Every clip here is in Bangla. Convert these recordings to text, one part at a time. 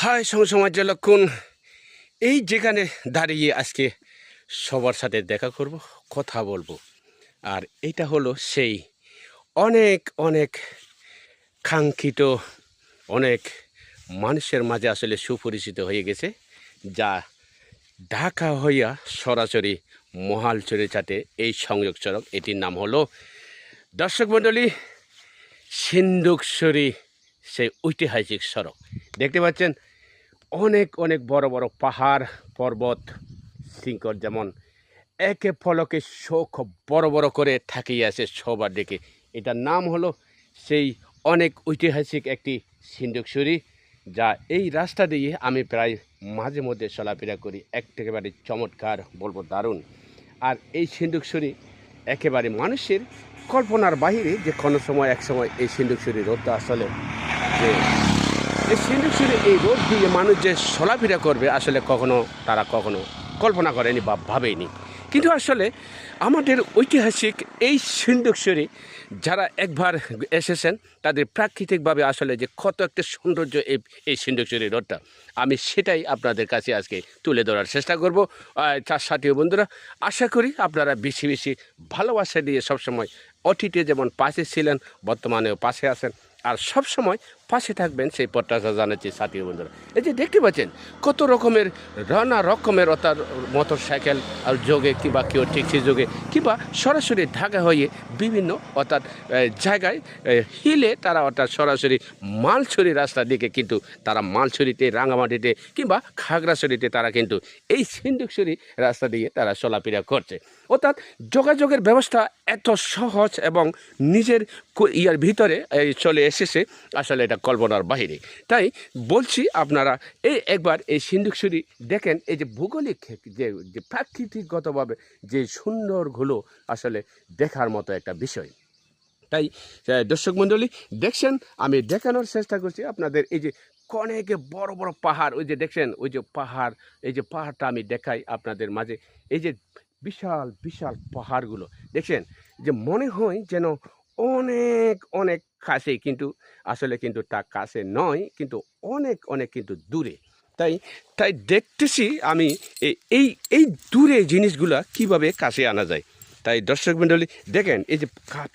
হাই সমাজ লক্ষণ। এই যেখানে দাঁড়িয়ে আজকে সবার সাথে দেখা করব, কথা বলব। আর এটা হলো সেই অনেক অনেক কাঙ্ক্ষিত, অনেক মানুষের মাঝে আসলে সুপরিচিত হয়ে গেছে, যা ঢাকা হইয়া সরাসরি মহালচরে চাটে এই সংযোগ সড়ক। এটির নাম হলো, দর্শক মণ্ডলী, সিন্ধুকশ্বরী, সেই ঐতিহাসিক সড়ক। দেখতে পাচ্ছেন অনেক অনেক বড় বড় পাহাড়, পর্বত শৃঙ্খল যেমন একে ফলকে শোক বড় বড় করে থাকিয়ে আছে সবার দিকে। এটার নাম হলো সেই অনেক ঐতিহাসিক একটি সিন্ধুকশ্বরী যা এই রাস্তা দিয়ে আমি প্রায় মাঝে মধ্যে চলাফেরা করি। একেবারে চমৎকার, বলব দারুণ। আর এই সিন্ধুকশ্বরী একেবারে মানুষের কল্পনার বাহিরে যে কোনো সময়, এক সময় এই সিন্ধুকশ্বরী রোডটা আসলে যে এই সিন্ধুকশ্বরী এই রোড দিয়ে মানুষ যে চলাফেরা করবে, আসলে কখনো তারা কখনো কল্পনা করেনি বা ভাবেনি। কিন্তু আসলে আমাদের ঐতিহাসিক এই সিন্ধুকশ্বরী যারা একবার এসেছেন, তাদের প্রাকৃতিকভাবে আসলে যে কত একটা সৌন্দর্য এই এই সিন্ধুকশ্বরী রোডটা, আমি সেটাই আপনাদের কাছে আজকে তুলে ধরার চেষ্টা করব। তার সাথীয় বন্ধুরা, আশা করি আপনারা বেশি বেশি ভালোবাসা দিয়ে সবসময় অতীতে যেমন পাশে ছিলেন, বর্তমানেও পাশে আছেন। আর সব সময় পাশে থাকবেন সেই প্রত্যাশা জানাচ্ছি সাথী বন্ধুরা। এই যে দেখতে পাচ্ছেন, কত রকমের নানা রকমের অর্থাৎ মোটর সাইকেল আর যোগে কিংবা কেউ ট্যাক্সি যোগে কিংবা সরাসরি ঢাকা হয়ে বিভিন্ন অর্থাৎ জায়গায় হিলে তারা অর্থাৎ সরাসরি মালছড়ি রাস্তার দিকে কিন্তু তারা মালছড়িতে রাঙামাটিতে কিংবা খাগড়াছড়িতে তারা কিন্তু এই সিন্ধুকছড়ি রাস্তা দিয়ে তারা চলাফেরা করছে। অর্থাৎ যোগাযোগের ব্যবস্থা এত সহজ এবং নিজের ইয়ার ভিতরে চলে এসেছে। আসলে এটা কল্পনার বাহিরে। তাই বলছি আপনারা, এই একবার এই সিন্ধুকছড়ি দেখেন, এই যে ভৌগোলিক যে যে প্রাকৃতিকগতভাবে যে সুন্দরগুলো আসলে দেখার মতো একটা বিষয়। তাই দর্শক মণ্ডলী, দেখছেন, আমি দেখানোর চেষ্টা করছি আপনাদের, এই যে অনেকে বড় বড় পাহাড়, ওই যে দেখছেন, ওই যে পাহাড়, এই যে পাহাড়টা আমি দেখাই আপনাদের মাঝে, এই যে বিশাল বিশাল পাহাড়গুলো, দেখছেন, যে মনে হয় যেন অনেক অনেক কাছে কিন্তু, আসলে কিন্তু তা কাছে নয়, কিন্তু অনেক অনেক কিন্তু দূরে। তাই তাই দেখতেছি আমি এই এই দূরে জিনিসগুলা কীভাবে কাছে আনা যায়। তাই দর্শক মণ্ডলী, দেখেন এই যে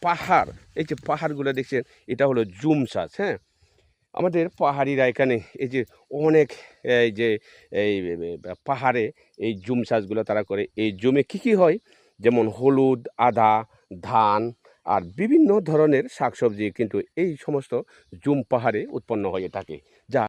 পাহাড়, এই যে পাহাড়গুলো দেখছেন, এটা হলো জুম সাজ হ্যাঁ? আমাদের পাহাড়িরা এখানে এই যে অনেক, এই যে, এই পাহাড়ে এই জুম চাষগুলো তারা করে। এই জমে কী কী হয়? যেমন হলুদ, আদা, ধান আর বিভিন্ন ধরনের শাকসবজি কিন্তু এই সমস্ত জুম পাহাড়ে উৎপন্ন হয়ে থাকে যা